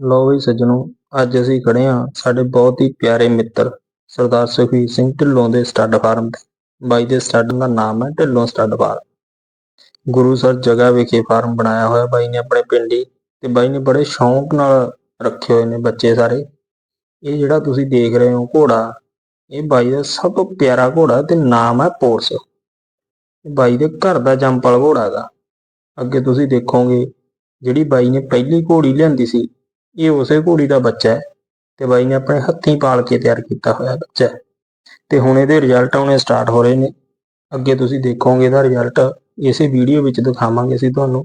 ਲੋ ਵੀ ਸੱਜਣੋ, ਅੱਜ ਅਸੀਂ ਖੜੇ ਹਾਂ ਸਾਡੇ ਬਹੁਤ ਹੀ ਪਿਆਰੇ ਮਿੱਤਰ, ਸਰਦਾਰ ਸੁਖਵੀਰ ਸਿੰਘ ਢਿੱਲੋਂ ਦੇ ਸਟੱਡ ਫਾਰਮ ਤੇ। ਬਾਈ ਦੇ ਸਟੱਡ ਦਾ ਨਾਮ ਹੈ Dhillon stud farm. Gurusar ਜਗ੍ਹਾ ਵਿਖੇ ਫਾਰਮ ਬਣਾਇਆ ਹੋਇਆ ਬਾਈ ਨੇ ਆਪਣੇ ਪਿੰਡ ਹੀ ਤੇ ਬਾਈ ਨੇ ਬੜੇ ਸ਼ੌਂਕ ਨਾਲ ਰੱਖੇ ਹੋਏ ਨੇ ਬੱਚੇ ਸਾਰੇ। ਇਹ ਜਿਹੜਾ ਤੁਸੀਂ ਦੇਖ ਰਹੇ ਹੋ ਘੋੜਾ, ਇਹ ਬਾਈ ਦਾ ਸਭ ਤੋਂ ਪਿਆਰਾ ਘੋੜਾ ਤੇ ਨਾਮ ਹੈ ਪੋਰਸ ਇਹ ਬਾਈ ਦੇ ਘਰ ਦਾ ਜੰਪਲ ਘੋੜਾ ਹੈਗਾ। ਅੱਗੇ ਤੁਸੀਂ ਦੇਖੋਗੇ, ਜਿਹੜੀ ਬਾਈ ਨੇ ਪਹਿਲੀ ਘੋੜੀ ਲਿਆਂਦੀ ਸੀ ਇਹ ਉਸੇ ਘੋੜੀ ਦਾ ਬੱਚਾ ਹੈ ਤੇ ਬਾਈ ਨੇ ਆਪਣੇ ਹੱਥੀਂ ਪਾਲ ਕੇ ਤਿਆਰ ਕੀਤਾ ਹੋਇਆ ਬੱਚਾ ਹੈ। ਤੇ ਹੁਣ ਇਹਦੇ ਰਿਜ਼ਲਟ ਆਉਣੇ ਸਟਾਰਟ ਹੋ ਰਹੇ ਨੇ। ਅੱਗੇ ਤੁਸੀਂ ਦੇਖੋਗੇ ਇਹਦਾ ਰਿਜ਼ਲਟ ਇਸੇ ਵੀਡੀਓ ਵਿੱਚ ਦਿਖਾਵਾਂਗੇ ਅਸੀਂ ਤੁਹਾਨੂੰ।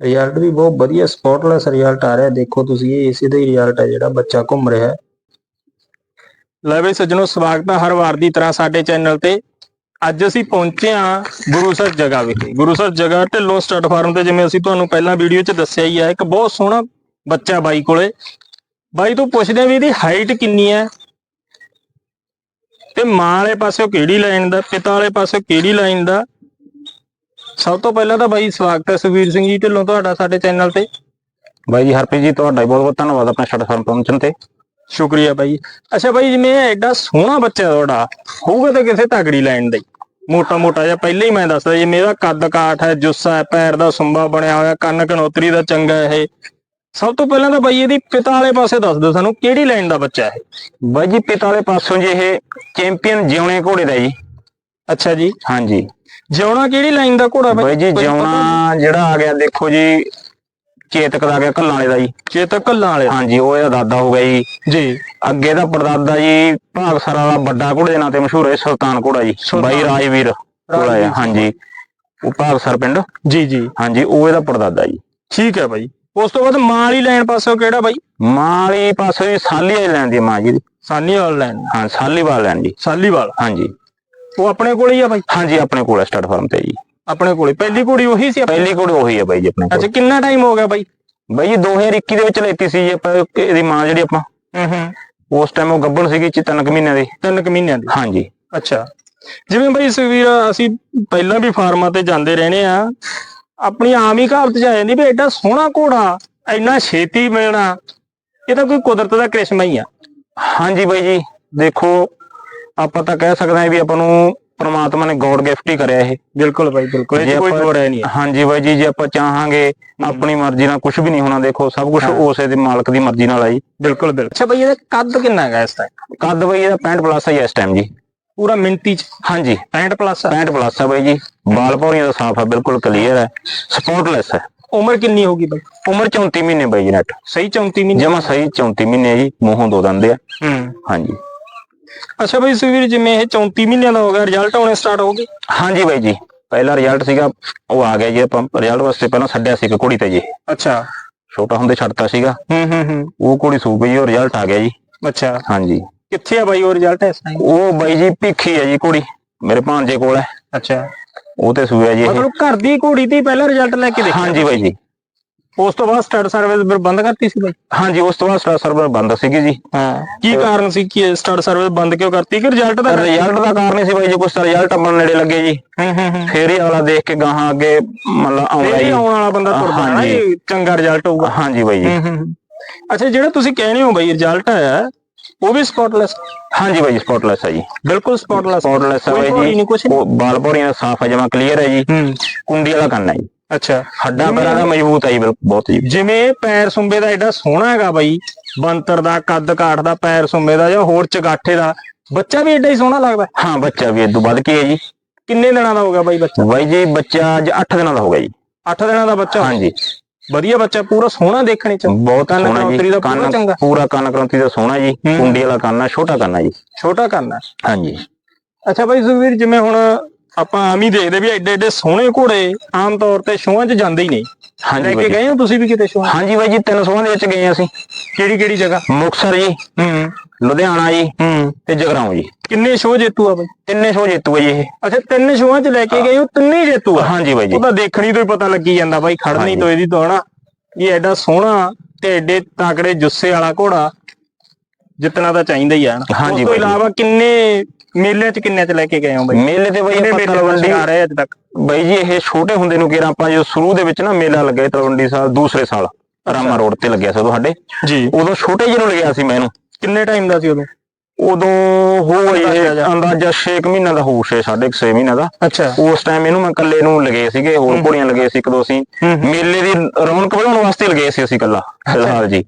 ਰਿਜ਼ਲਟ ਵੀ ਬਹੁਤ ਵਧੀਆ ਸਪੌਟਲੈਸ ਰਿਜ਼ਲਟ ਆ ਰਿਹਾ। ਦੇਖੋ ਤੁਸੀਂ, ਇਹ ਇਸੇ ਦਾ ਹੀ ਰਿਜ਼ਲਟ ਹੈ ਜਿਹੜਾ ਬੱਚਾ ਘੁੰਮ ਰਿਹਾ ਹੈ। ਲੈ ਬਈ ਸੱਜਣੋ, ਸਵਾਗਤ ਹੈ ਹਰ ਵਾਰ ਦੀ ਤਰ੍ਹਾਂ ਸਾਡੇ ਚੈਨਲ ਤੇ। ਅੱਜ ਅਸੀਂ ਪਹੁੰਚੇ ਹਾਂ ਗੁਰੂਸਰ ਜਗ੍ਹਾ ਵਿਖੇ। ਗੁਰੂਸਰ ਜਗ੍ਹਾ ਢਿੱਲੋਂ ਸਟੱਡ ਫਾਰਮ ਤੇ, ਜਿਵੇਂ ਅਸੀਂ ਤੁਹਾਨੂੰ ਪਹਿਲਾਂ ਵੀਡੀਓ 'ਚ ਦੱਸਿਆ ਹੀ ਹੈ ਇੱਕ ਬਹੁਤ ਸੋਹਣਾ ਬੱਚਾ ਬਾਈ ਕੋਲੇ। ਬਾਈ ਤੋਂ ਪੁੱਛਦੇ ਵੀ ਇਹਦੀ ਹਾਈਟ ਕਿੰਨੀ ਹੈ? ਤੇ ਮਾਂ ਵਾਲੇ ਪਾਸਿਓਂ ਕਿਹੜੀ ਲਾਈਨ ਦਾ ਪਿਤਾ ਵਾਲੇ ਪਾਸਿਓਂ ਕਿਹੜੀ ਲਾਈਨ ਦਾ? ਸਭ ਤੋਂ ਪਹਿਲਾਂ ਤਾਂ ਬਾਈ ਸਵਾਗਤ ਹੈ ਸੁਖਵੀਰ ਸਿੰਘ ਜੀ ਢਿੱਲੋਂ ਤੁਹਾਡਾ ਸਾਡੇ ਚੈਨਲ ਤੇ। ਬਾਈ ਜੀ ਹਰਪ੍ਰੀਤ ਜੀ ਤੁਹਾਡਾ ਬਹੁਤ ਬਹੁਤ ਧੰਨਵਾਦ ਆਪਣਾ ਛੱਡ ਫਾਰਮ ਪਹੁੰਚਣ ਤੇ। ਸ਼ੁਕਰੀਆ ਬਾਈ। ਅੱਛਾ ਬਾਈ ਜਿਵੇਂ ਐਡਾ ਸੋਹਣਾ ਬੱਚਾ ਤੁਹਾਡਾ ਹੋਊਗਾ ਤਾਂ ਕਿਸੇ ਤਗੜੀ ਲਾਈਨ ਦਾ ਮੋਟਾ ਮੋਟਾ ਜਿਹਾ ਪਹਿਲਾਂ ਹੀ ਮੈਂ ਦੱਸਦਾ ਜਿਵੇਂ ਇਹਦਾ ਕੱਦ ਕਾਠ ਹੈ ਜੁੱਸਾ ਹੈ ਪੈਰ ਦਾ ਸੁੰਬਾ ਬਣਿਆ ਹੋਇਆ ਕੰਨ ਕਨੋਤਰੀ ਦਾ ਚੰਗਾ ਹੈ ਇਹ। ਸਭ ਤੋਂ ਪਹਿਲਾਂ ਤਾਂ ਬਾਈ ਇਹਦੀ ਪਿਤਾ ਵਾਲੇ ਪਾਸੇ ਦੱਸ ਦਿਓ ਸਾਨੂੰ ਕਿਹੜੀ ਲਾਈਨ ਦਾ ਬੱਚਾ ਹੈ ਬਾਈ ਜੀ ਪਿਤਾ ਵਾਲੇ ਪਾਸੋਂ ਜੀ ਇਹ ਚੈਂਪੀਅਨ ਜਿਉਣੇ ਘੋੜੇ ਦਾ ਜੀ। ਅੱਛਾ ਜੀ। ਹਾਂਜੀ। ਜਿਉਣਾ ਕਿਹੜੀ ਲਾਈਨ ਦਾ ਘੋੜਾ ਬਾਈ? ਜੀ ਜਿਉਣਾ ਜਿਹੜਾ ਆ ਗਿਆ ਦੇਖੋ ਜੀ ਚੇਤਕ ਦਾ ਆ ਗਿਆ ਕੱਲਾਂ ਵਾਲੇ ਦਾ ਜੀ। ਚੇਤਕ ਕੱਲਾਂ ਵਾਲੇ ਦਾ। ਹਾਂਜੀ ਉਹ ਇਹਦਾ ਦਾਦਾ ਹੋ ਗਿਆ ਜੀ। ਜੀ। ਅੱਗੇ ਦਾ ਪਰਦਾਦਾ ਜੀ ਭਾਗਸਰ ਵਾਲਾ ਵੱਡਾ ਘੋੜੇ ਦੇ ਨਾਂ ਤੇ ਮਸ਼ਹੂਰ ਹੈ ਸੁਲਤਾਨ ਘੋੜਾ ਜੀ। ਬਾਈ ਰਾਜਵੀਰ ਘੋੜਾ ਹੈ। ਹਾਂਜੀ। ਉਹ ਭਾਗਸਰ ਪਿੰਡ। ਜੀ ਜੀ। ਹਾਂਜੀ ਉਹ ਇਹਦਾ ਪਰਦਾਦਾ ਜੀ। ਠੀਕ ਹੈ ਬਾਈ। ਉਸ ਤੋਂ ਬਾਅਦ ਮਾਂ ਵਾਲੀ ਲਾਈਨ ਪਾਸੋਂ ਕਿਹੜਾ ਬਾਈ? ਮਾਂ ਵਾਲੀ ਪਾਸੋਂ ਜੀ ਸਾਲੀ ਵਾਲੀ ਲੈਣ ਦੀ ਮਾਂ ਜੀ ਦੀ। ਸਾਨੀਵਾਲ ਲਾਈਨ ਹਾਂ ਸਾਲੀਵਾਲ ਲੈਣ ਜੀ ਸਾਲੀਵਾਲ ਹਾਂਜੀ। ਉਹ ਆਪਣੇ ਕੋਲ ਹੀ ਆ ਬਾਈ? ਹਾਂਜੀ ਆਪਣੇ ਕੋਲ ਸਟਾਰਟ ਫਾਰਮ ਤੇ ਜੀ। ਆਪਣੇ ਕੋਲੇ ਪਹਿਲੀ ਘੋੜੀ ਉਹੀ ਸੀ ਆਪਣੀ? ਪਹਿਲੀ ਘੋੜੀ ਉਹੀ ਹੈ ਬਾਈ ਜੀ ਆਪਣੇ ਕੋਲ। ਅੱਛਾ ਕਿੰਨਾ ਟਾਈਮ ਹੋ ਗਿਆ ਬਾਈ? ਬਾਈ ਜੀ 2021 ਦੇ ਵਿੱਚ ਲੈਤੀ ਸੀ ਜੀ ਆਪਾਂ ਇਹਦੀ ਮਾਂ ਜਿਹੜੀ ਆਪਾਂ। ਹੂੰ ਹੂੰ। ਉਸ ਟਾਈਮ ਉਹ ਗੱਭਣ ਸੀਗੀ ਚ ਤਿੰਨ ਕੁ ਮਹੀਨਿਆਂ ਦੀ। ਤਿੰਨ ਕੁ ਮਹੀਨਿਆਂ ਦੀ? ਹਾਂਜੀ। ਅੱਛਾ। ਜਿਵੇਂ ਬਾਈ ਸੁਵੀਰ ਅਸੀਂ ਪਹਿਲਾਂ ਵੀ ਫਾਰਮਾਂ ਤੇ ਜਾਂਦੇ ਰਹਿਣੇ ਆ। ਆਪਣੀ ਆਮ ਹੀ ਕਹਾਵਤ ਚ ਆ ਜਾਂਦੀ ਵੀ ਐਡਾ ਸੋਹਣਾ ਘੋੜਾ ਇੰਨਾ ਛੇਤੀ ਮਿਲਣਾ ਇਹ ਤਾਂ ਕੋਈ ਕੁਦਰਤ ਦਾ ਕ੍ਰਿਸ਼ਮਾ ਹੀ ਆ। ਹਾਂਜੀ ਬਾਈ ਜੀ ਦੇਖੋ ਆਪਾਂ ਤਾਂ ਕਹਿ ਸਕਦੇ ਹਾਂ ਵੀ ਆਪਾਂ ਨੂੰ ਪ੍ਰਮਾਤਮਾ ਨੇ ਗੋਡ ਗਿਫਟ ਹੀ ਕਰਿਆ ਇਹ। ਬਿਲਕੁਲ ਬਾਈ ਬਿਲਕੁਲ। ਇਹ ਕੋਈ ਦੋ ਰਾਏ ਨਹੀਂ। ਹਾਂਜੀ ਬਾਈ ਜੀ ਜੇ ਆਪਾਂ ਚਾਹਾਂਗੇ ਆਪਣੀ ਮਰਜ਼ੀ ਨਾਲ ਕੁਝ ਵੀ ਨਹੀਂ ਹੋਣਾ ਦੇਖੋ ਸਭ ਕੁਝ। ਉਸੇ ਦੇ ਮਾਲਕ ਦੀ ਮਰਜ਼ੀ ਨਾਲ ਆ ਜੀ। ਬਿਲਕੁਲ ਬਿਲਕੁਲ। ਅੱਛਾ ਬਾਈ ਇਹਦਾ ਕੱਦ ਕਿੰਨਾ ਹੈਗਾ ਇਸ ਟਾਈਮ ਕੱਦ ਬਾਈ ਇਹਦਾ 65 ਪਲੱਸ ਹੈ ਇਸ ਟਾਈਮ ਜੀ। ਪੂਰਾ ਮਿੰਟੀ ਚ? ਹਾਂਜੀ। 65 ਪਲੱਸ 65 ਪਲੱਸ ਹੈ ਬਾਈ ਜੀ। ਬਾਲ ਪੌੜੀਆਂ ਦਾ ਸਾਫ਼ ਹੈ ਬਿਲਕੁਲ ਕਲੀਅਰ ਹੈ ਸਪੋਰਟਲੈਸ ਹੈ ਉਮਰ ਕਿੰਨੀ ਹੋਗੀ ਬਾਈ? ਉਮਰ 34 ਮਹੀਨੇ ਬਾਈ ਜੀ ਨੈਟ ਸਹੀ 34 ਮਹੀਨੇ? ਜਮਾ ਸਹੀ 34 ਮਹੀਨੇ ਜੀ ਮੂੰਹੋਂ ਦੋ ਦੰਦੇ ਆ। ਹੂੰ। ਹਾਂਜੀ। ਅੱਛਾ ਬਾਈ ਸੁਵੀਰ ਜਿਵੇਂ ਇਹ 34 ਮਹੀਨਿਆਂ ਦਾ ਹੋ ਗਿਆ ਰਿਜ਼ਲਟ ਆਉਣੇ ਸਟਾਰਟ ਹੋ ਗਏ? ਹਾਂਜੀ ਬਾਈ ਜੀ। ਪਹਿਲਾ ਰਿਜ਼ਲਟ ਸੀਗਾ ਉਹ ਆ ਗਿਆ ਜੀ ਆਪਾਂ ਰਿਜ਼ਲਟ ਵਾਸਤੇ ਪਹਿਲਾਂ ਛੱਡਿਆ ਸੀ ਇੱਕ ਘੋੜੀ ਤੇ ਜੀ। ਅੱਛਾ। ਛੋਟਾ ਹੁੰਦੇ ਛੱਡਤਾ ਸੀਗਾ। ਹੂੰ ਹੂੰ ਹੂੰ। ਉਹ ਘੋੜੀ ਸੂ ਗਈ ਉਹ ਰਿਜ਼ਲਟ ਆ ਗਿਆ ਜੀ। ਅੱਛਾ। ਹਾਂਜੀ। ਕਿੱਥੇ ਆ ਬਾਈ ਉਹ ਰਿਜ਼ਲਟ ਇਸ ਟਾਈਮ ਉਹ ਬਾਈ ਜੀ ਭਿੱਖੀ ਹੈ ਜੀ ਘੋੜੀ ਮੇਰੇ ਭਾਂਜੇ ਕੋਲ ਹੈ। ਅੱਛਾ। ਉਹ ਤੇ ਸੂਇਆ ਜੀ ਇਹ। ਮਤਲਬ ਘਰ ਦੀ ਤੇ ਹੀ ਪਹਿਲਾਂ ਰਿਜ਼ਲਟ ਲੈ ਕੇ ਦੇਖਿਆ ਹਾਂਜੀ ਬਾਈ ਜੀ। ਉਸ ਤੋਂ ਬਾਅਦ ਸਟਾਰਟ ਸਰਵਿਸ ਫਿਰ ਬੰਦ ਕਰਤੀ ਸੀ ਬਾਈ? ਹਾਂਜੀ ਉਸ ਤੋਂ ਬਾਅਦ ਸਟਾਰ ਸਰਵਰ ਬੰਦ ਸੀਗੀ ਜੀ। ਹਾਂ। ਕੀ ਕਾਰਨ ਸੀ ਕਿ ਸਟਾਰਟ ਸਰਵਿਸ ਬੰਦ ਕਿਉਂ ਕਰਤੀ? ਕਿ ਰਿਜ਼ਲਟ ਦਾ ਰਿਜ਼ਲਟ ਦਾ ਕਾਰਨ ਹੀ ਸੀ ਬਾਈ ਜੀ ਕੁਛ ਰਿਜ਼ਲਟ ਆਪਾਂ ਨੂੰ ਨੇੜੇ ਲੱਗੇ ਜੀ। ਹੂੰ ਹੂੰ ਹੂੰ। ਫੇਰ ਹੀ ਅਗਲਾ ਦੇਖ ਕੇ ਗਾਹਾਂ ਅੱਗੇ ਮਤਲਬ ਆਉਂਦਾ ਜੀ ਆਉਣ ਵਾਲਾ ਬੰਦਾ ਤੁਰਦਾ ਨਾ ਚੰਗਾ ਰਿਜ਼ਲਟ ਹੋਊਗਾ। ਹਾਂਜੀ ਬਾਈ ਜੀ। ਹੂੰ ਹੂੰ ਹੂੰ। ਅੱਛਾ ਜਿਹੜਾ ਤੁਸੀਂ ਕਹਿੰਦੇ ਹੋ ਬਾਈ ਰਿਜ਼ਲਟ ਆਇਆ ਉਹ ਵੀ ਸਪੌਟਲੈਸ ਹਾਂਜੀ ਬਾਈ ਸਪੌਟਲੈਸ ਹੈ ਜੀ। ਬਿਲਕੁਲ ਸਪੌਟਲੈਸ ਸਪੌਟਲੈਸ ਹੈ ਬਾਈ ਜੀ। ਨਹੀਂ ਕੁਛ ਉਹ ਬਾਲ ਪੌੜੀਆਂ ਸਾਫ਼ ਹੈ ਜਮਾ ਕਲੀਅਰ ਹੈ ਜੀ। ਹੂੰ। ਕੁੰਡੀ ਵਾਲਾ ਕੰਨ ਹੈ ਜੀ। ਅੱਛਾ। ਹੱਡਾਂ ਪੈਰਾਂ ਦਾ ਮਜ਼ਬੂਤ ਹੈ ਜੀ ਬਿਲਕੁਲ ਬਹੁਤ ਜੀ। ਜਿਵੇਂ ਪੈਰ ਸੁੰਬੇ ਦਾ ਐਡਾ ਸੋਹਣਾ ਹੈਗਾ ਬਾਈ ਬੰਤਰ ਦਾ ਕੱਦ ਕਾਠ ਦਾ ਪੈਰ ਸੁੰਬੇ ਦਾ ਜਾਂ ਹੋਰ ਚਗਾਠੇ ਦਾ ਬੱਚਾ ਵੀ ਐਡਾ ਹੀ ਸੋਹਣਾ ਲੱਗਦਾ? ਹਾਂ ਬੱਚਾ ਵੀ ਇਦੋਂ ਵੱਧ ਕੇ ਹੈ ਜੀ। ਕਿੰਨੇ ਦਿਨਾਂ ਦਾ ਹੋ ਗਿਆ ਬਾਈ ਬੱਚਾ? ਬਾਈ ਜੀ ਬੱਚਾ ਅੱਜ 8 ਦਿਨਾਂ ਦਾ ਹੋ ਗਿਆ ਜੀ। 8 ਦਿਨਾਂ ਦਾ ਬੱਚਾ? ਹਾਂਜੀ। ਵਧੀਆ ਬੱਚਾ ਪੂਰਾ ਸੋਹਣਾ ਦੇਖਣੇ ਚ। ਬਹੁਤ ਕੰਨ ਸੋਹਣਾ ਦਾ ਪੂਰਾ ਕੰਨ ਚੰਗਾ। ਪੂਰਾ ਕੰਨ ਕ੍ਰਾਂਤੀ ਦਾ ਸੋਹਣਾ ਜੀ। ਕੁੰਡੀ ਵਾਲਾ ਕੰਨ ਹੈ ਛੋਟਾ ਕੰਨ ਹੈ ਜੀ। ਛੋਟਾ ਕਰਨਾ ਹਾਂਜੀ। ਅੱਛਾ ਬਾਈ ਸੁਖਵੀਰ ਜਿਵੇਂ ਹੁਣ ਆਪਾਂ ਆਮ ਹੀ ਦੇਖਦੇ ਵੀ ਐਡੇ ਐਡੇ ਸੋਹਣੇ ਘੋੜੇ ਆਮ ਤੌਰ ਤੇ ਸ਼ੋਆਂ 'ਚ ਜਾਂਦੇ ਹੀ ਨਹੀਂ। ਹਾਂਜੀ ਬਾਈ ਗਏ ਹੋ ਤੁਸੀਂ ਵੀ ਕਿਤੇ ਸ਼ੋਆਂ? ਹਾਂਜੀ ਬਾਈ ਜੀ ਤਿੰਨ ਸੋਹਾਂ ਦੇ ਵਿੱਚ ਗਏ ਅਸੀਂ। ਕਿਹੜੀ ਕਿਹੜੀ ਜਗ੍ਹਾ? ਮੁਕਤਸਰ ਜੀ। ਹੂੰ। ਲੁਧਿਆਣਾ ਜੀ ਹੂੰ। ਤੇ ਜਗਰਾਉਂ ਜੀ। ਕਿੰਨੇ ਸ਼ੋਅ ਜੇਤੂ ਆ ਬਾਈ? ਤਿੰਨੇ ਸ਼ੋਅ ਜੇਤੂ ਹੈ ਜੀ ਇਹ। ਅੱਛਾ ਤਿੰਨ ਸ਼ੋਆਂ 'ਚ ਲੈ ਕੇ ਗਏ ਹੋ ਤਿੰਨੇ ਜੇਤੂ ਆ? ਹਾਂਜੀ ਬਾਈ ਜੀ। ਉਹ ਤਾਂ ਦੇਖਣੀ ਤੋਂ ਹੀ ਪਤਾ ਲੱਗੀ ਜਾਂਦਾ ਬਾਈ ਖੜਨੀ। ਤੋਂ ਇਹਦੀ ਤੋਂ ਹਨਾ। ਇਹ ਐਡਾ ਸੋਹਣਾ ਤੇ ਐਡੇ ਤਾਕੜੇ ਜੁੱਸੇ ਵਾਲਾ ਘੋੜਾ ਜਿੱਤਣਾ ਤਾਂ ਚਾਹੀਦਾ ਹੀ ਆ ਨਾ ਹਾਂਜੀ ਉਸ ਤੋਂ। ਇਲਾਵਾ ਕਿੰਨੇ ਮੇਲੇ 'ਚ ਕਿੰਨੇ 'ਚ ਲੈ ਕੇ ਗਏ ਹੋ ਬਾਈ? ਮੇਲੇ ਤੇ ਬਾਈ ਆਪਾਂ ਤਲਵੰਡੀ ਆ ਰਹੇ ਅੱਜ ਤੱਕ? ਬਾਈ ਜੀ ਇਹ ਛੋਟੇ ਹੁੰਦੇ ਨੂੰ ਕਿਹਾ ਆਪਾਂ ਜਦੋਂ ਸ਼ੁਰੂ ਦੇ ਵਿੱਚ ਨਾ ਮੇਲਾ ਲੱਗੇ ਤਲਵੰਡੀ ਸਾਲ ਦੂਸਰੇ ਸਾਲ ਰਾਮਾ ਰੋਡ ਤੇ ਲੱਗਿਆ ਸੀ ਉਦੋਂ ਸਾਡੇ ਜੀ। ਉਦੋਂ ਛੋਟੇ ਜਿਹੇ ਨੂੰ ਲਿਆ ਸੀ ਮੈਂ ਇਹਨੂੰ। ਕਿੰਨੇ ਟਾਈਮ ਦਾ ਸੀ ਉਦੋਂ? ਉਦੋਂ ਹੋਊਗਾ ਅੰਦਾਜ਼ਾ ਇਹ। ਅੰਦਾਜ਼ਾ। 6 ਮਹੀਨਾ ਦਾ ਹੋਊ 6 6.5 ਮਹੀਨਾ ਦਾ। ਅੱਛਾ। ਉਸ ਟਾਈਮ ਇਹਨੂੰ ਮੈਂ ਇਕੱਲੇ ਨੂੰ ਲਗੇ ਸੀਗੇ ਹੋਰ ਘੋੜੀਆਂ ਲਗੇ ਸੀ ਇੱਕ ਦੋ ਸੀ। ਮੇਲੇ ਦੀ ਰੌਣਕ ਵਧਾਉਣ ਵਾਸਤੇ ਲਗੇ ਸੀ ਅਸੀਂ ਇਕੱਲਾ ਫਿਲਹਾਲ ਜੀ।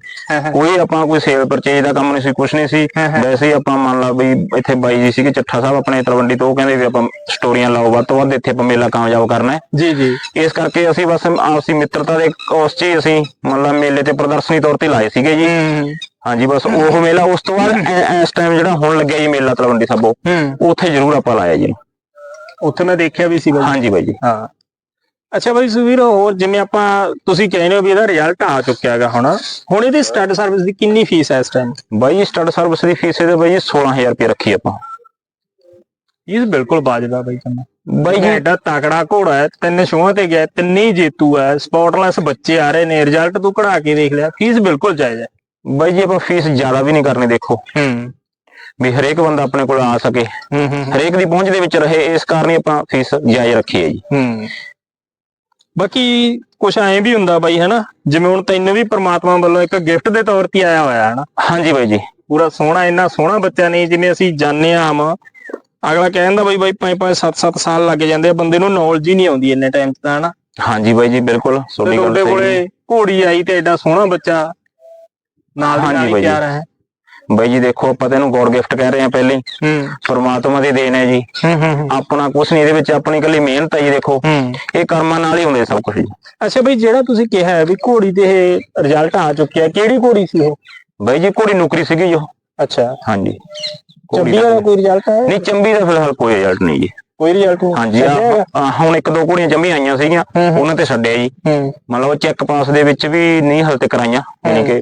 ਕੋਈ ਆਪਾਂ ਕੋਈ ਸੇਲ ਪਰਚੇਜ ਦਾ ਕੰਮ ਨਹੀਂ ਸੀ ਕੁਛ ਨਹੀਂ ਸੀ। ਵੈਸੇ ਹੀ ਆਪਾਂ ਮੰਨ ਲਾ ਵੀ ਇੱਥੇ ਬਾਈ ਜੀ ਸੀਗੇ ਚੱਠਾ ਸਾਹਿਬ ਆਪਣੇ ਤਲਵੰਡੀ ਤੋਂ ਉਹ ਕਹਿੰਦੇ ਵੀ ਆਪਾਂ ਸਟੋਰੀਆਂ ਲਾਓ ਵੱਧ ਤੋਂ ਵੱਧ ਇੱਥੇ ਆਪਾਂ ਮੇਲਾ ਕਾਮਯਾਬ ਕਰਨਾ ਹੈ। ਜੀ ਜੀ। ਇਸ ਕਰਕੇ ਅਸੀਂ ਬਸ ਆਪਸੀ ਮਿੱਤਰਤਾ ਦੇ ਉਸ 'ਚ ਅਸੀਂ ਮੰਨ ਲਾ ਮੇਲੇ ਤੇ ਪ੍ਰਦਰਸ਼ਨੀ ਤੌਰ ਤੇ ਲਾਏ ਸੀਗੇ ਜੀ। ਹਾਂਜੀ ਬਸ ਉਹ ਮੇਲਾ ਉਸ ਤੋਂ ਬਾਅਦ ਇਸ ਟਾਈਮ ਜਿਹੜਾ ਹੁਣ ਲੱਗਿਆ ਜੀ ਮੇਲਾ ਤਲਵੰਡੀ ਸਾਬੋ ਉੱਥੇ ਜ਼ਰੂਰ ਆਪਾਂ ਲਾਇਆ ਜੀ। ਉੱਥੇ ਮੈਂ ਦੇਖਿਆ ਵੀ ਸੀ ਬਾਈ। ਹਾਂਜੀ ਬਾਈ ਜੀ। ਹਾਂ। ਅੱਛਾ ਬਾਈ ਸੁਵੀਰ ਹੋਰ ਜਿਵੇਂ ਆਪਾਂ ਤੁਸੀਂ ਕਹਿੰਦੇ ਹੋ ਵੀ ਇਹਦਾ ਰਿਜ਼ਲਟ ਆ ਚੁੱਕਿਆ ਹੈਗਾ ਹੁਣ ਹੁਣ ਇਹਦੀ ਸਟੱਡ ਸਰਵਿਸ ਦੀ ਕਿੰਨੀ ਫੀਸ ਹੈ ਇਸ ਟਾਈਮ ਬਾਈ ਸਟੱਡ ਸਰਵਿਸ ਦੀ ਫੀਸ ਇਹਦੇ ਬਾਈ ਜੀ 16000 ਰੁਪਏ ਰੱਖੀ ਆਪਾਂ। ਇਹ ਬਿਲਕੁਲ ਬਾਜਦਾ ਬਾਈ ਕੰਨਾ ਬਾਈ ਜੀ ਐਡਾ ਤਕੜਾ ਘੋੜਾ ਹੈ ਤਿੰਨ ਸ਼ੋਆਂ ਤੇ ਗਿਆ ਤਿੰਨੇ ਜੇਤੂ ਹੈ ਸਪੌਟਲੈਸ ਬੱਚੇ ਆ ਰਹੇ ਨੇ ਰਿਜ਼ਲਟ ਤੂੰ ਕਢਾ ਕੇ ਦੇਖ ਲਿਆ ਫੀਸ ਬਿਲਕੁਲ ਜਾਇਜ਼ ਹੈ। ਬਾਈ ਜੀ ਆਪਾਂ ਫੀਸ ਜ਼ਿਆਦਾ ਵੀ ਨਹੀਂ ਕਰਨੀ ਦੇਖੋ। ਹੂੰ। ਵੀ ਹਰੇਕ ਬੰਦਾ ਆਪਣੇ ਕੋਲ ਆ ਸਕੇ। ਹੂੰ ਹੂੰ ਹਰੇਕ ਦੀ ਪਹੁੰਚ ਦੇ ਵਿੱਚ ਰਹੇ ਇਸ ਕਾਰਨ ਹੀ ਆਪਾਂ ਫੀਸ ਜਾਇਜ਼ ਰੱਖੀ ਹੈ ਜੀ। ਹੂੰ। ਬਾਕੀ ਕੁਛ ਐਂ ਵੀ ਹੁੰਦਾ ਬਾਈ ਹਨਾ? ਜਿਵੇਂ ਹੁਣ ਤੈਨੂੰ ਵੀ ਪ੍ਰਮਾਤਮਾ ਵੱਲੋਂ ਇੱਕ ਗਿਫਟ ਦੇ ਤੌਰ ਤੇ ਆਇਆ ਹੋਇਆ ਹਨਾ? ਹਾਂਜੀ ਬਾਈ ਜੀ। ਪੂਰਾ ਸੋਹਣਾ ਇੰਨਾ ਸੋਹਣਾ ਬੱਚਾ ਨਹੀਂ ਜਿਵੇਂ ਅਸੀਂ ਜਾਣਦੇ ਆਮ। ਅਗਲਾ ਕਹਿੰਦਾ ਬਾਈ ਬਾਈ 5 5 7 7 ਸਾਲ ਲੱਗ ਜਾਂਦੇ ਆ ਬੰਦੇ ਨੂੰ ਨੌਲੇਜ ਹੀ ਨਹੀਂ ਆਉਂਦੀ ਇੰਨੇ ਟਾਈਮ ਤਾਂ ਹਨਾ? ਹਾਂਜੀ ਬਾਈ ਜੀ ਬਿਲਕੁਲ ਤੁਹਾਡੀ ਗੱਲ ਸਹੀ ਕੋਲੇ ਘੋੜੀ ਆਈ ਤੇ ਐਡਾ ਸੋਹਣਾ ਬੱਚਾ ਨਾਲ ਦੀ ਹਾਂਜੀ ਨਾਲ ਹੀ ਬਾਈ ਜੀ। ਹੈ। ਬਾਈ ਜੀ ਦੇਖੋ ਆਪਾਂ ਤੈਨੂੰ ਗੋਡ ਗਿਫਟ ਕਹਿ ਰਹੇ ਹਾਂ ਪਹਿਲੇ। ਹੀ। ਪਰਮਾਤਮਾ ਦੀ ਦੇਣ ਹੈ ਜੀ। ਹੂੰ ਹੂੰ ਆਪਣਾ ਕੁਛ ਨਹੀਂ ਇਹਦੇ ਵਿੱਚ ਆਪਣੀ ਇਕੱਲੀ ਮਿਹਨਤ ਹੈ ਜੀ ਦੇਖੋ। ਹੂੰ। ਇਹ ਕਰਮਾਂ ਨਾਲ ਹੀ ਹੁੰਦੇ ਸਭ ਕੁਝ ਜੀ। ਅੱਛਾ ਬਈ ਜਿਹੜਾ ਤੁਸੀਂ ਕਿਹਾ ਹੈ ਵੀ ਘੋੜੀ ਤੇ ਇਹ ਰਿਜ਼ਲਟ ਆ ਚੁੱਕਿਆ ਕਿਹੜੀ ਘੋੜੀ ਸੀ ਉਹ? ਬਾਈ ਜੀ ਘੋੜੀ ਨੌਕਰੀ ਸੀਗੀ ਜੋ ਅੱਛਾ। ਹਾਂਜੀ। ਘੋੜੀ ਚੰਬੀ ਦਾ- ਕੋਈ ਰਿਜ਼ਲਟ ਹੈ ਨਹੀਂ ਚੰਬੀ ਦਾ ਫਿਲਹਾਲ ਕੋਈ ਰਿਜ਼ਲਟ ਨਹੀਂ ਜੀ। ਕੋਈ ਰਿਜ਼ਲਟ ਨਹੀਂ। ਹਾਂਜੀ ਛੱਡਿਆ ਹੈਗਾ? ਆਹ- ਆਹ ਹੁਣ ਇੱਕ ਦੋ ਘੋੜੀਆਂ ਜੰਮੀ ਆਈਆਂ ਸੀਗੀਆਂ ਹੂੰ, ਹੂੰ। ਉਹਨਾਂ ਤੇ ਛੱਡਿਆ ਜੀ। ਹੂੰ। ਮਤਲਬ ਚੈੱਕ ਪਾਸ ਦੇ ਵਿੱਚ ਵੀ ਨਹੀਂ ਹਲ ਤੱਕ ਆਈਆਂ ਯਾਨੀ ਕਿ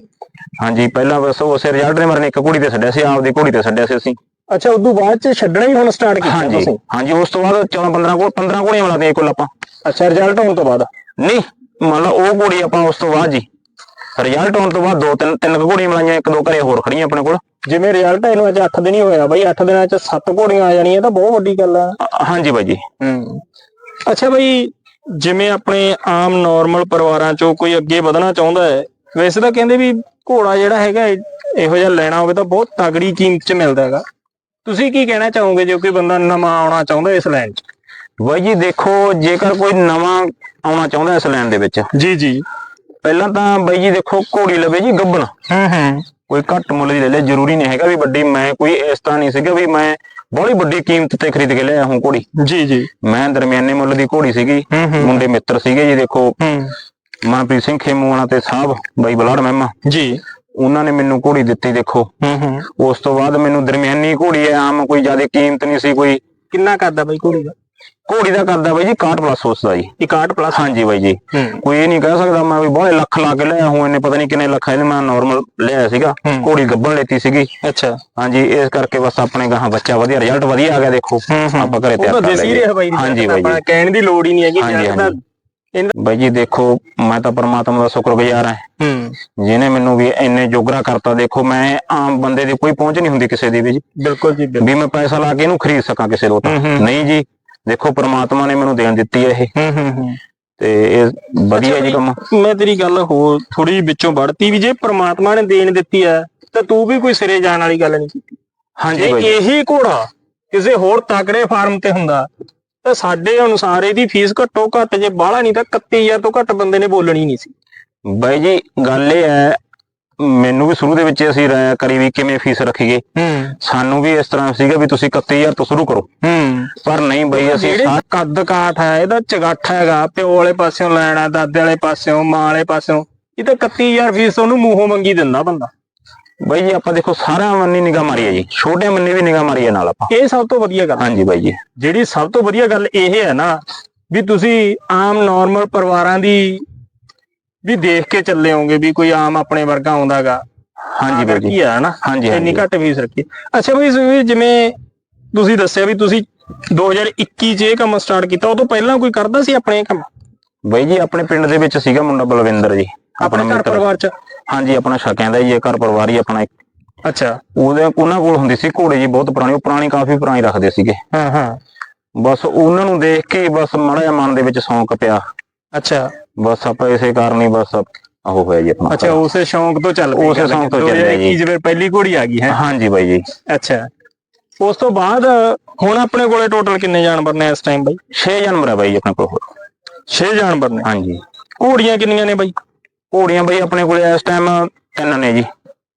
ਹਾਂਜੀ ਪਹਿਲਾਂ ਬਸ ਉਸੇ ਰਿਜ਼ਲਟ ਦੇ ਮਰਨ ਇੱਕ ਘੋੜੀ ਤੇ ਛੱਡਿਆ ਸੀ ਆਪਦੀ ਘੋੜੀ ਤੇ ਛੱਡਿਆ ਸੀ ਅਸੀਂ। ਅੱਛਾ ਉਦੋਂ ਬਾਅਦ ਚ ਛੱਡਣਾ ਹੀ ਹੁਣ ਸਟਾਰਟ ਕੀਤਾ ਹਾਂਜੀ ਤੁਸੀਂ? ਹਾਂਜੀ ਉਸ ਤੋਂ ਬਾਅਦ 14 15 ਕੋ 15 ਘੋੜੀਆਂ ਮਿਲਾਦੀਆਂ ਕੋਲ ਆਪਾਂ। ਅੱਛਾ ਰਿਜ਼ਲਟ ਹੋਣ ਤੋਂ ਬਾਅਦ? ਨਹੀਂ ਮੰਨ ਲਓ ਉਹ ਘੋੜੀ ਆਪਾਂ ਉਸ ਤੋਂ ਬਾਅਦ ਜੀ। ਰਿਜ਼ਲਟ ਆਉਣ ਤੋਂ ਬਾਅਦ ਦੋ ਤਿੰਨ ਤਿੰਨ ਘੋੜੀਆਂ ਮਿਲਾਈਆਂ ਇੱਕ ਦੋ ਘਰੇ ਹੋਰ ਖੜੀਆਂ ਆਪਣੇ ਕੋਲ। ਜਿਵੇਂ ਰਿਜ਼ਲਟ ਇਹਨੂੰ ਅੱਜ 8 ਦਿਨ ਹੀ ਹੋਇਆ ਬਾਈ 8 ਦਿਨਾਂ ਚ 7 ਘੋੜੀਆਂ ਆ ਜਾਣੀਆਂ ਤਾਂ ਬਹੁਤ ਵੱਡੀ ਗੱਲ ਆ। ਅ- ਹਾਂਜੀ ਬਾਈ ਜੀ। ਹੂੰ। ਅੱਛਾ ਬਈ ਜਿਵੇਂ ਆਪਣੇ ਆਮ ਨਾਰਮਲ ਪਰਿਵਾਰਾਂ ਚੋਂ ਕੋਈ ਅੱਗੇ ਵਧਣਾ ਚਾਹੁੰਦਾ ਹੈ ਵੈਸੇ ਤਾਂ ਕਹਿੰਦੇ ਵੀ ਘੋੜਾ ਜਿਹੜਾ ਹੈਗਾ ਇਹ- ਜਿਹਾ ਲੈਣਾ ਹੋਵੇ ਤਾਂ ਬਹੁਤ ਤਗੜੀ ਕੀਮਤ 'ਚ ਮਿਲਦਾ ਹੈਗਾ। ਤੁਸੀਂ ਕੀ ਕਹਿਣਾ ਚਾਹੋਗੇ ਜੇ ਕੋਈ ਬੰਦਾ ਨਵਾਂ ਆਉਣਾ ਚਾਹੁੰਦਾ ਇਸ ਲਾਈਨ 'ਚ? ਬਾਈ ਜੀ ਦੇਖੋ ਜੇਕਰ ਕੋਈ ਨਵਾਂ ਆਉਣਾ ਚਾਹੁੰਦਾ ਇਸ ਲਾਈਨ ਦੇ ਵਿੱਚ ਜੀ ਜੀ। ਪਹਿਲਾਂ ਤਾਂ ਬਾਈ ਜੀ ਦੇਖੋ ਘੋੜੀ ਲਵੇ ਜੀ ਗੱਬਣ ਹੂੰ ਹੂੰ। ਕੋਈ ਘੱਟ ਮੁੱਲ ਦੀ ਲੈ ਲੈ ਜ਼ਰੂਰੀ ਨਹੀਂ ਹੈਗਾ ਵੀ ਵੱਡੀ। ਮੈਂ ਕੋਈ ਇਸ ਤਰ੍ਹਾਂ ਨਹੀਂ ਸੀਗਾ ਵੀ ਮੈਂ ਬੜੀ ਵੱਡੀ ਕੀਮਤ ਤੇ ਖਰੀਦ ਕੇ ਲਿਆ ਹੂੰ ਘੋੜੀ। ਜੀ ਜੀ। ਮੈਂ ਦਰਮਿਆਨੇ ਮੁੱਲ ਦੀ ਘੋੜੀ ਸੀਗੀ। ਮੁੰਡੇ ਮਿੱਤਰ ਸੀਗੇ ਜੀ ਦੇਖੋ। ਮਨਪ੍ਰੀਤ ਸਿੰਘ ਖੇਮੂਆਣਾ ਤੇ ਸਾਹਿਬ ਬਾਈ ਬਲਾੜ ਮਹਿਮਾ। ਜੀ। ਉਹਨਾਂ ਨੇ ਮੈਨੂੰ ਘੋੜੀ ਦਿੱਤੀ ਦੇਖੋ। ਹੂੰ ਹੂੰ। ਉਸ ਤੋਂ ਬਾਅਦ ਮੈਨੂੰ ਦਰਮਿਆਨੀ ਘੋੜੀ ਹੈ ਆਮ ਕੋਈ ਜ਼ਿਆਦਾ ਕੀਮਤ ਨਹੀਂ ਸੀ ਕੋਈ। ਕਿੰਨਾ ਕਰਦਾ ਬਾਈ ਘੋੜੀ ਦਾ? ਘੋੜੀ ਦਾ ਕਰਦਾ ਬਾਈ ਜੀ 61 ਪਲੱਸ ਉਸ ਦਾ ਜੀ। 61 ਪਲੱਸ ਹਾਂਜੀ ਬਾਈ ਜੀ। ਕੋਈ ਇਹ ਨਹੀਂ ਕਹਿ ਸਕਦਾ ਮੈਂ ਵੀ ਬਹੁਤ ਲੱਖ ਲਾ ਕੇ ਲਿਆ ਹੂੰ ਇਹਨੇ ਪਤਾ ਨਹੀਂ ਕਿੰਨੇ ਲੱਖ ਇਹਨੇ ਮੈਂ ਨਾਰਮਲ ਲਿਆ ਸੀਗਾ। ਘੋੜੀ ਗੱਬਣ ਲੈਤੀ ਸੀਗੀ। ਅੱਛਾ। ਹਾਂਜੀ ਇਸ ਕਰਕੇ ਬਸ ਆਪਣੇ ਗਾਹਾਂ ਬੱਚਾ ਵਧੀਆ ਰਿਜ਼ਲਟ ਵਧੀਆ ਆ ਗਿਆ ਦੇਖੋ। ਆਪਾਂ ਘਰੇ ਤਿਆਰ ਤਾਂ ਕਰ ਲਿਆ ਹਾਂਜੀ ਬਾਈ ਆਪਾਂ ਜੀ। ਕਹਿਣ ਦੀ ਲੋੜ ਹੀ ਨਹੀਂ ਹੈਗੀ ਤਾਂ- ਬਾਈ ਜੀ ਦੇਖੋ ਮੈਂ ਤਾਂ ਪਰਮਾਤਮਾ ਦਾ ਸ਼ੁਕਰਗੁਜ਼ਾਰ ਹਾਂ। ਹੂੰ। ਜਿਨੇ ਮੈਨੂੰ ਵੀ ਇੰਨੇ ਜੋਗਰਾ ਕਰਤਾ ਦੇਖੋ ਮੈਂ ਆਮ ਬੰਦੇ ਦੀ ਕੋਈ ਪਹੁੰਚ ਨਹੀਂ ਹੁੰਦੀ ਕਿਸੇ ਦੀ ਵੀ ਜੀ। ਬਿਲਕੁਲ ਜੀ ਵੀ ਮੈਂ ਪੈਸਾ ਲਾ ਕੇ ਇਹਨੂੰ ਖਰੀਦ ਸਕਾਂ ਕਿਸੇ ਤੋਂ। ਨਹੀਂ ਜੀ ਦੇਖੋ ਪ੍ਰਮਾਤਮਾ ਨੇ ਮੈਨੂੰ ਦੇਣ ਦਿੱਤੀ ਹੈ ਇਹ। ਹੂੰ ਹੂੰ ਹੂੰ। ਤੇ ਇਹ ਵਧੀਆ ਜੀ ਕੰਮ। ਮੈਂ ਤੇਰੀ ਗੱਲ ਹੋਰ ਥੋੜੀ ਵਿੱਚੋਂ ਵੜਤੀ ਵੀ ਜੇ ਪ੍ਰਮਾਤਮਾ ਨੇ ਦੇਣ ਦਿੱਤੀ ਹੈ ਤਾਂ ਤੂੰ ਵੀ ਕੋਈ ਸਿਰੇ ਜਾਣ ਵਾਲੀ ਗੱਲ ਨਹੀਂ ਕੀਤੀ। ਹਾਂਜੀ। ਇਹੀ ਘੋੜਾ ਕਿਸੇ ਹੋਰ ਤਕੜੇ ਫਾਰਮ ਤੇ ਹੁੰਦਾ ਤਾਂ ਸਾਡੇ ਅਨੁਸਾਰ ਇਹਦੀ ਫੀਸ ਘੱਟੋ ਘੱਟ ਜੇ ਬਾਹਲਾ ਨਹੀਂ ਤਾਂ 31000 ਤੋਂ ਘੱਟ ਬੰਦੇ ਨੇ ਬੋਲਣੀ ਨਹੀਂ ਸੀ। ਬਾਈ ਜੀ ਗੱਲ ਇਹ ਹੈ ਮੈਨੂੰ ਵੀ ਸ਼ੁਰੂ ਦੇ ਵਿੱਚ ਅਸੀਂ ਰਾਇ ਕਰੀ ਵੀ ਕਿਵੇਂ ਫੀਸ ਰੱਖੀਏ। ਹੂੰ। ਸਾਨੂੰ ਵੀ ਇਸ ਤਰ੍ਹਾਂ ਸੀਗਾ ਵੀ ਤੁਸੀਂ 31000 ਤੋਂ ਸ਼ੁਰੂ ਕਰੋ। ਹੂੰ। ਪਰ ਨਹੀਂ ਬਾਈ ਅਸੀਂ ਕੱਦ ਕਾਠ ਹੈ ਇਹਦਾ ਚਗਾਠ ਹੈਗਾ ਪਿਓ ਵਾਲੇ ਪਾਸਿਓਂ ਲੈਣਾ ਦਾਦੇ ਵਾਲੇ ਪਾਸਿਓਂ ਮਾਂ ਵਾਲੇ ਪਾਸਿਓਂ ਇਹ ਤਾਂ 31000 ਫੀਸ ਉਹਨੂੰ ਮੂੰਹੋਂ ਮੰਗੀ ਦਿੰਦਾ ਬੰਦਾ। ਬਾਈ ਜੀ ਆਪਾਂ ਦੇਖੋ ਸਾਰਿਆਂ ਮੰਨੀ ਨਿਗਾਹ ਮਾਰੀ ਹੈ ਜੀ। ਛੋਟੇ ਮੰਨੀ ਵੀ ਨਿਗਾਹ ਮਾਰੀ ਹੈ ਨਾਲ ਆਪਾਂ। ਇਹ ਸਭ ਤੋਂ ਵਧੀਆ ਗੱਲ ਹਾਂਜੀ ਬਾਈ ਜੀ। ਜਿਹੜੀ ਸਭ ਤੋਂ ਵਧੀਆ ਗੱਲ ਇਹ ਹੈ ਨਾ ਵੀ ਤੁਸੀਂ ਆਮ ਨਾਰਮਲ ਪਰਿਵਾਰਾਂ ਦੀ ਵੀ ਦੇਖ ਕੇ ਚੱਲੇ ਹੋਗੇ ਵੀ ਕੋਈ ਆਮ ਆਪਣੇ ਵਰਗਾ ਆਉਂਦਾਗਾ। ਹਾਂਜੀ ਬਾਈ ਜੀ। ਕੀ ਹੈ ਨਾ? ਹਾਂਜੀ ਇੰਨੀ ਘੱਟ ਫੀਸ ਰੱਖੀ। ਅੱਛਾ ਬਈ ਜਿਵੇਂ ਤੁਸੀਂ ਦੱਸਿਆ ਵੀ ਤੁਸੀਂ 2021 ਚ ਇਹ ਕੰਮ ਸਟਾਰਟ ਕੀਤਾ ਉਹ ਤੋਂ ਪਹਿਲਾਂ ਕੋਈ ਕਰਦਾ ਸੀ ਆਪਣੇ ਕੰਮ? ਬਾਈ ਜੀ ਆਪਣੇ ਪਿੰਡ ਦੇ ਵਿੱਚ ਸੀਗਾ ਮੁੰਡਾ ਬਲਵਿੰਦਰ ਜੀ ਆਪਣੇ ਘਰ। ਪਰਿਵਾਰ ਚ। ਹਾਂਜੀ ਆਪਣਾ ਸ਼ਕਿਆਂ ਦਾ ਜੀ ਇਹ ਘਰ ਪਰਿਵਾਰ ਹੀ ਆਪਣਾ ਇੱਕ। ਅੱਛਾ। ਉਹਦੇ ਉਹਨਾਂ ਕੋਲ ਹੁੰਦੀ ਸੀ ਘੋੜੇ ਜੀ ਬਹੁਤ ਪੁਰਾਣੀ ਉਹ ਪੁਰਾਣੀ ਕਾਫੀ ਪੁਰਾਣੀ ਰੱਖਦੇ ਸੀਗੇ। ਹਾਂ ਹਾਂ। ਬਸ ਉਹਨਾਂ ਨੂੰ ਦੇਖ ਕੇ ਹੀ ਬਸ ਮਾੜਾ ਜਿਹਾ ਮਨ ਦੇ ਵਿੱਚ ਸ਼ੌਂਕ ਪਿਆ। ਅੱਛਾ। ਬਸ ਆਪਾਂ ਇਸੇ ਕਾਰਨ ਹੀ ਬਸ ਉਹ ਹੋਇਆ ਜੀ ਆਪਣਾ ਅੱਛਾ ਉਸੇ ਸ਼ੌਂਕ ਤੋਂ ਚੱਲ ਪਈ ਉਸੇ ਸ਼ੌਂਕ ਤੋਂ ਚੱਲਿਆ ਜੀ। ਫਿਰ ਪਹਿਲੀ ਘੋੜੀ ਆ ਗਈ ਹੈ? ਹਾਂਜੀ ਬਾਈ ਜੀ। ਅੱਛਾ। ਉਸ ਤੋਂ ਬਾਅਦ ਹੁਣ ਆਪਣੇ ਕੋਲੇ ਟੋਟਲ ਕਿੰਨੇ ਜਾਨਵਰ ਨੇ ਇਸ ਟਾਈਮ ਬਾਈ? 6 ਜਾਨਵਰ ਆ ਬਾਈ ਆਪਣੇ ਕੋਲ। 6 ਜਾਨਵਰ ਨੇ? ਹਾਂਜੀ। ਘੋੜੀਆਂ ਕਿੰਨੀਆਂ ਨੇ ਬਾਈ? ਘੋੜੀਆਂ ਬਾਈ ਆਪਣੇ ਕੋਲ ਇਸ ਟਾਈਮ ਤਿੰਨ ਨੇ ਜੀ।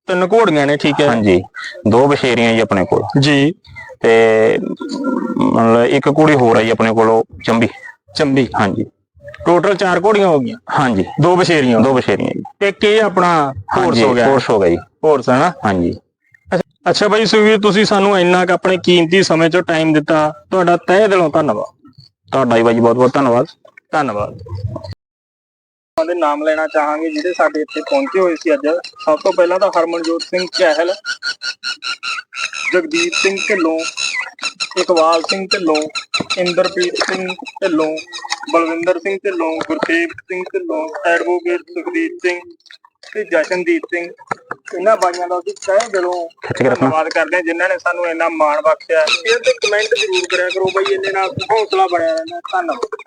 ਤਿੰਨ ਘੋੜੀਆਂ ਨੇ ਠੀਕ ਹੈ। ਹਾਂਜੀ ਦੋ ਬਸ਼ੇਰੀਆਂ ਜੀ ਆਪਣੇ ਕੋਲ। ਜੀ। ਤੇ ਮਤਲਬ ਇੱਕ ਕੁੜੀ ਹੋਰ ਆ ਜੀ ਆਪਣੇ ਕੋਲ ਉਹ ਚੰਬੀ। ਚੰਬੀ। ਹਾਂਜੀ। ਟੋਟਲ 4 ਘੋੜੀਆਂ ਹੋ ਗਈਆਂ? ਹਾਂਜੀ। ਦੋ ਬਸ਼ੇਰੀਆਂ ਦੋ ਬਸ਼ੇਰੀਆਂ ਜੀ। ਤੇ ਕੀ ਆਪਣਾ ਕੋਰਸ ਹੋ ਗਿਆ। ਕੋਰਸ ਹੋ ਗਿਆ ਜੀ। ਕੋਰਸ ਹੈ ਨਾ? ਹਾਂਜੀ। ਅੱਛਾ ਬਾਈ ਸੁਖਵੀਰ ਤੁਸੀਂ ਸਾਨੂੰ ਇੰਨਾ ਕੁ ਆਪਣੇ ਕੀਮਤੀ ਸਮੇਂ ਚੋਂ ਟਾਈਮ ਦਿੱਤਾ। ਤੁਹਾਡਾ ਤਹਿ ਦਿਲੋਂ ਧੰਨਵਾਦ। ਤੁਹਾਡਾ ਜੀ ਬਾਈ ਬਹੁਤ ਬਹੁਤ ਧੰਨਵਾਦ। ਧੰਨਵਾਦ। ਦੇ ਨਾਮ ਲੈਣਾ ਚਾਹਾਂਗੇ ਜਿਹੜੇ ਸਾਡੇ ਇੱਥੇ ਪਹੁੰਚੇ ਹੋਏ ਸੀ ਅੱਜ। ਸਭ ਤੋਂ ਪਹਿਲਾਂ ਤਾਂ ਹਰਮਨਜੋਤ ਸਿੰਘ ਚਹਿਲ ਜਗਦੀਪ ਸਿੰਘ ਢਿੱਲੋਂ ਇਕਬਾਲ ਸਿੰਘ ਢਿੱਲੋਂ ਇੰਦਰਪ੍ਰੀਤ ਸਿੰਘ ਢਿੱਲੋਂ ਬਲਵਿੰਦਰ ਸਿੰਘ ਢਿੱਲੋਂ ਗੁਰਤੇਜ ਸਿੰਘ ਢਿੱਲੋਂ ਐਡਵੋਕੇਟ ਸੁਖਦੀਪ ਸਿੰਘ ਤੇ ਜਸ਼ਨਦੀਪ ਸਿੰਘ। ਇਹਨਾਂ ਬਾਈਆਂ ਦਾ ਅਸੀਂ ਤਹਿ ਦਿਲੋਂ ਧੰਨਵਾਦ ਕਰਦੇ ਹਾਂ ਜਿਨ੍ਹਾਂ ਨੇ ਸਾਨੂੰ ਇੰਨਾ ਮਾਣ ਬਖਸ਼ਿਆ। ਇਹ ਤੇ ਕਮੈਂਟ ਜ਼ਰੂਰ ਕਰਿਆ ਕਰੋ ਬਾਈ ਇਹਨੇ ਨਾਲ ਹੌਸਲਾ ਬਣਿਆ ਰਹਿੰਦਾ। ਧੰਨਵਾਦ।